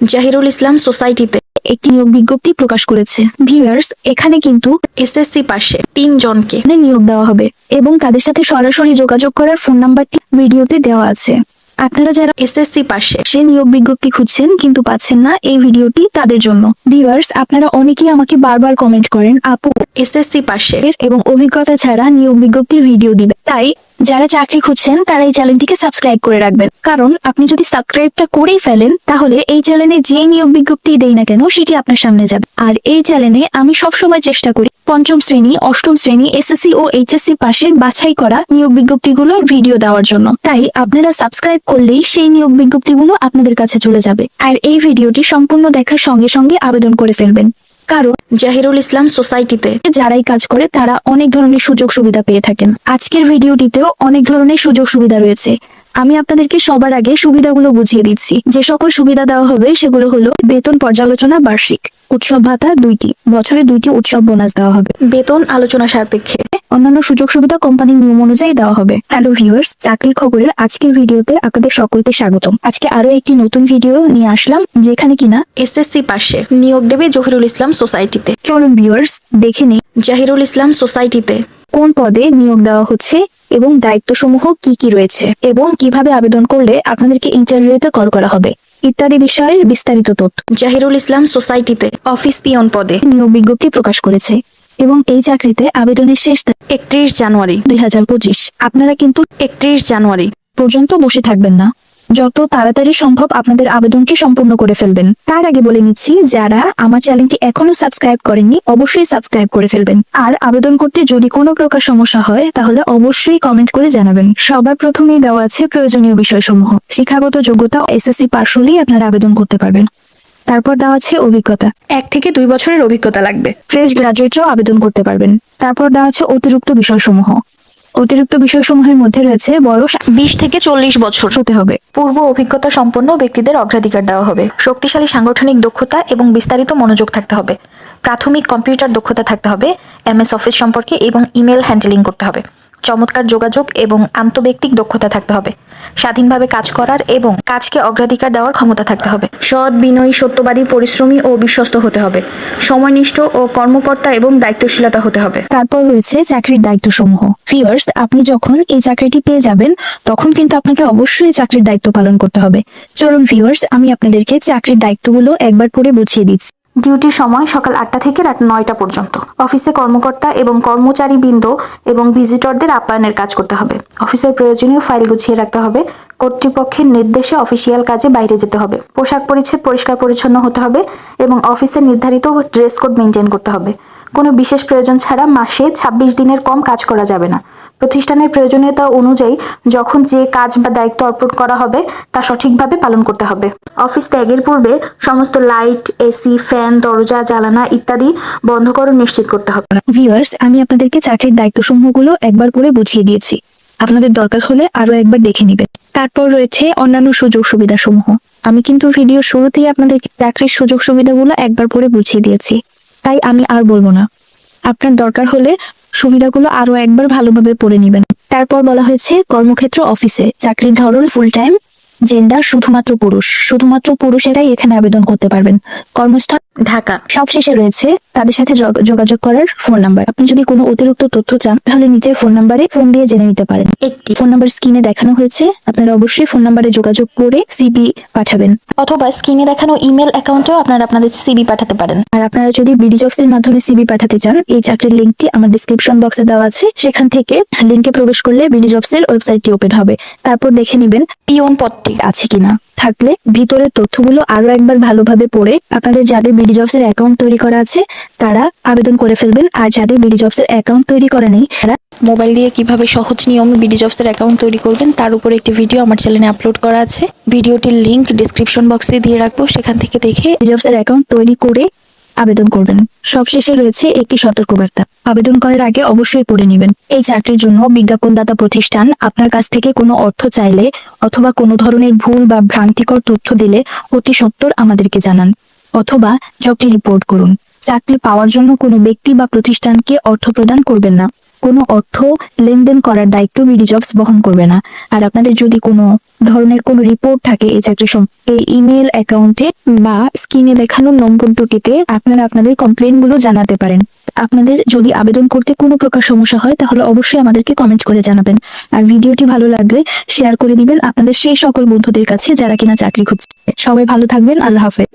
জাহিরুল ইসলাম সোসাইটিতে একটি নিয়োগ বিজ্ঞপ্তি প্রকাশ করেছে। ভিউয়ার্স, এখানে কিন্তু এসএসসি পাশে তিন জনকে এখানে নিয়োগ দেওয়া হবে এবং তাদের সাথে সরাসরি যোগাযোগ করার ফোন নাম্বারটি ভিডিওতে দেওয়া আছে। আপনারা যারা এসএসসি পাশে সে নিয়োগ বিজ্ঞপ্তি খুঁজছেন কিন্তু পাচ্ছেন না এই ভিডিওটি তাদের জন্য। ভিউয়ার্স, আপনারা অনেকেই আমাকে বারবার কমেন্ট করেন, আপু এসএসসি পাশে এবং অভিজ্ঞতা ছাড়া নিয়োগ বিজ্ঞপ্তির ভিডিও দিবে। তাই যারা চাকরি খুঁজছেন, তারা এই চ্যানেলটিকে সাবস্ক্রাইব করে রাখবেন। কারণ আপনি যদি সাবস্ক্রাইবটা করেই ফেলেন, তাহলে এই চ্যানেলে যে নিয়োগ বিজ্ঞপ্তি দেই না কেন, সেটি আপনার সামনে যাবে। আর এই চ্যানেলে আমি সবসময় চেষ্টা করি পঞ্চম শ্রেণি, অষ্টম শ্রেণি এসএসসি ও এইচএসসি পাশের বাছাই করা নিয়োগ বিজ্ঞপ্তিগুলোর ভিডিও দেওয়ার জন্য। তাই আপনারা সাবস্ক্রাইব করলেই সেই নিয়োগ বিজ্ঞপ্তিগুলো আপনাদের কাছে চলে যাবে। আর এই ভিডিওটি সম্পূর্ণ দেখার সঙ্গে সঙ্গে আবেদন করে ফেলবেন। কারণ জাহিরুল ইসলাম সোসাইটিতে যারাই কাজ করে, তারা অনেক ধরনের সুযোগ সুবিধা পেয়ে থাকেন। আজকের ভিডিওটিতেও অনেক ধরনের সুযোগ সুবিধা রয়েছে। আমি আপনাদেরকে সবার আগে সুবিধাগুলো বুঝিয়ে দিচ্ছি। যে সকল সুবিধা দেওয়া হবে সেগুলো হলো বেতন পর্যালোচনা বার্ষিক উৎসব ভাতা দুইটি বছরে দুইটি উৎসব বোনাস দেওয়া হবে। বেতন আলোচনা সাপেক্ষে। অন্যান্য সুযোগ সুবিধা কোম্পানির নিয়ম অনুযায়ী দেওয়া হবে। হ্যালো ভিউয়ার্স চাকরির খবরের আজকের ভিডিওতে আপনাদের সকলকে স্বাগতম। আজকে আরও একটি নতুন ভিডিও নিয়ে আসলাম যেখানে কিনা এসএসসি পাশে নিয়োগ দেবে জহিরুল ইসলাম সোসাইটিতে। চলুন ভিউয়ার্স দেখে নেই। জাহিরুল ইসলাম সোসাইটিতে। কোন পদে নিয়োগ দেওয়া হচ্ছে এবং দায়িত্বসমূহ কি কি রয়েছে এবং কীভাবে আবেদন করলে আপনাদেরকে ইন্টারভিউতে কল করা হবে ইত্যাদি বিষয়ের বিস্তারিত তথ্য। জাহিরুল ইসলাম সোসাইটিতে অফিস পিয়ন পদে নিয়োগ বিজ্ঞপ্তি প্রকাশ করেছে এবং এই চাকরিতে আবেদনের শেষ একত্রিশ জানুয়ারি। দুই হাজার পঁচিশ। আপনারা কিন্তু একত্রিশ জানুয়ারি। পর্যন্ত বসে থাকবেন না। যত তাড়াতাড়ি সম্ভব আপনাদের আবেদনটি সম্পূর্ণ করে ফেলবেন। তার আগে বলে নিচ্ছি যারা আমার চ্যানেলটি এখনও সাবস্ক্রাইব করেননি অবশ্যই সাবস্ক্রাইব করে ফেলবেন। আর আবেদন করতে যদি কোনো প্রকার সমস্যা হয় তাহলে অবশ্যই কমেন্ট করে জানাবেন। সবার প্রথমেই দেওয়া আছে প্রয়োজনীয় বিষয়সমূহ। শিক্ষাগত যোগ্যতা এসএসসি পাশ হলেই আপনারা আবেদন করতে পারবেন। তারপর দেওয়া আছে অভিজ্ঞতা। এক থেকে দুই বছরের অভিজ্ঞতা লাগবে। ফ্রেশ গ্রাজুয়েটরাও আবেদন করতে পারবেন। তারপর দেওয়া আছে অতিরিক্ত বিষয়সমূহ। অতিরিক্ত বিষয়সমূহের মধ্যে রয়েছে বয়স বিশ থেকে চল্লিশ বছর। হতে হবে। পূর্ব অভিজ্ঞতা সম্পন্ন ব্যক্তিদের অগ্রাধিকার দেওয়া হবে। শক্তিশালী সাংগঠনিক দক্ষতা এবং বিস্তারিত মনোযোগ থাকতে হবে। প্রাথমিক কম্পিউটার দক্ষতা থাকতে হবে এম এস অফিস সম্পর্কে এবং ইমেল হ্যান্ডেলিং করতে হবে। চমৎকার যোগাযোগ এবং আন্তব্যক্তিক দক্ষতা থাকতে হবে। স্বাধীনভাবে কাজ করার এবং কাজকে অগ্রাধিকার দেওয়ার ক্ষমতা থাকতে হবে। সৎ, বিনয়ী, সত্যবাদী, পরিশ্রমী ও বিশ্বস্ত হতে হবে। সময়নিষ্ঠ ও কর্মকর্তা এবং দায়িত্বশীলতা হতে হবে। তারপর রয়েছে চাকরির দায়িত্ব সমূহ ফিয়ার্স আপনি যখন এই চাকরিটি পেয়ে যাবেন, তখন কিন্তু আপনাকে অবশ্যই চাকরির দায়িত্ব পালন করতে হবে। চলুন ভিউয়ার্স আমি আপনাদেরকে চাকরির দায়িত্বগুলো একবার পরে বুঝিয়ে দিচ্ছি। ডিউটির সময় সকাল আটটা থেকে রাত নয়টা পর্যন্ত। অফিসে কর্মকর্তা এবং কর্মচারী বৃন্দ এবং ভিজিটরদের আপ্যায়নের কাজ করতে হবে। অফিসের প্রয়োজনীয় ফাইল গুছিয়ে রাখতে হবে। কর্তৃপক্ষের নির্দেশে অফিসিয়াল কাজে বাইরে যেতে হবে। পোশাক পরিচ্ছেদ পরিষ্কার পরিচ্ছন্ন হতে হবে এবং অফিসের নির্ধারিত ড্রেস কোড মেনটেন করতে হবে। কোনো বিশেষ প্রয়োজন ছাড়া মাসে ছাব্বিশ দিনের কম কাজ করা যাবে না। প্রতিষ্ঠানের প্রয়োজনীয়তা অনুযায়ী যখন যে কাজ বা দায়িত্ব অর্পণ করা হবে, তা সঠিকভাবে পালন করতে হবে। অফিস ত্যাগের পূর্বে সমস্ত লাইট, এসি, ফ্যান, দরজা জ্বালানা ইত্যাদি বন্ধকরণ নিশ্চিত করতে হবে। ভিউয়ার্স, আমি আপনাদেরকে চাকরির দায়িত্ব সমূহগুলো একবার করে বুঝিয়ে দিয়েছি। আপনাদের দরকার হলে আরও একবার দেখে নেবেন। তারপর রয়েছে অন্যান্য সুযোগ সুবিধা সমূহ আমি কিন্তু ভিডিও শুরুতেই আপনাদের চাকরির সুযোগ সুবিধাগুলো একবার করে বুঝিয়ে দিয়েছি। তাই আমি আর বলব না। আপনার দরকার হলে সুবিধাগুলো আরও একবার ভালোভাবে পড়ে নেবেন। তারপর বলা হয়েছে, কর্মক্ষেত্র অফিসে চাকরির ধরন ফুল টাইম জেন্ডার শুধুমাত্র পুরুষ। শুধুমাত্র পুরুষেরাই এখানে আবেদন করতে পারবেন। কর্মস্থল ঢাকা। সবশেষে রয়েছে তাদের সাথে যোগ- যোগাযোগ করার ফোন নাম্বার। আপনি যদি কোনো অতিরিক্ত তথ্য চান, তাহলে নিচের ফোন নাম্বারে ফোন দিয়ে জেনে নিতে পারেন। একটি ফোন নাম্বার স্ক্রিনে দেখানো হয়েছে। আপনারা অবশ্যই ফোন নাম্বারে যোগাযোগ করে সিবি পাঠাবেন। অথবা স্ক্রিনে দেখানো ইমেল অ্যাকাউন্টেও আপনারা আপনাদের সিবি পাঠাতে পারেন। আর আপনারা যদি বিডি জবস এর মাধ্যমে সিবি পাঠাতে চান, এই চাকরির লিঙ্কটি আমার ডিসক্রিপশন বক্সে দেওয়া আছে। সেখান থেকে লিঙ্কে প্রবেশ করলে বিডি জবস এর ওয়েবসাইটটি ওপেন হবে। তারপর দেখে নেবেন পিওন পদটি আছে কিনা। থাকলে ভিতরের তথ্যগুলো আরও একবার ভালোভাবে পড়ে আপনাদের যাদের বিডি জবস এর অ্যাকাউন্ট তৈরি করা আছে, তারা আবেদন করে ফেলবেন। আর যাদের বিডি জবস এর অ্যাকাউন্ট তৈরি করা নেই, তারা মোবাইল দিয়ে কীভাবে সহজ নিয়মে বিডি জবস এর অ্যাকাউন্ট তৈরি করবেন, তার উপরে একটি ভিডিও আমার চ্যানেলে আপলোড করা আছে। ভিডিওটির লিঙ্ক ডিসক্রিপশন বক্সে দিয়ে রাখব, সেখান থেকে দেখে জবস এর অ্যাকাউন্ট তৈরি করে আবেদন করবেন। সবশেষে রয়েছে একটি সতর্কবার্তা। আবেদন করার আগে অবশ্যই পড়ে নেবেন। এই চাকরির জন্য বিজ্ঞাপনদাতা প্রতিষ্ঠান আপনার কাছ থেকে কোনো অর্থ চাইলে অথবা কোনো ধরনের ভুল বা ভ্রান্তিকর তথ্য দিলে অতি সত্তর আমাদেরকে জানান অথবা জবটি রিপোর্ট করুন। চাকরি পাওয়ার জন্য কোনো ব্যক্তি বা প্রতিষ্ঠানকে অর্থ প্রদান করবেন না। কোনো অর্থ লেনদেন করার দায়িত্ব বিডি জবস বহন করবে না। আর আপনাদের যদি কোনো ধরনের কোনো রিপোর্ট থাকে এই চাকরি এই ইমেল অ্যাকাউন্টে বা স্ক্রিনে দেখানো নম্বর দুটিতে, আপনারা আপনাদের কমপ্লেনগুলো জানাতে পারেন। আপনাদের যদি আবেদন করতে কোনো প্রকার সমস্যা হয়, তাহলে অবশ্যই আমাদেরকে কমেন্ট করে জানাবেন। আর ভিডিওটি ভালো লাগলে শেয়ার করে দিবেন আপনাদের সেই সকল বন্ধুদের কাছে যারা কিনা চাকরি খুঁজছে। সবাই ভালো থাকবেন, আল্লাহ হাফেজ।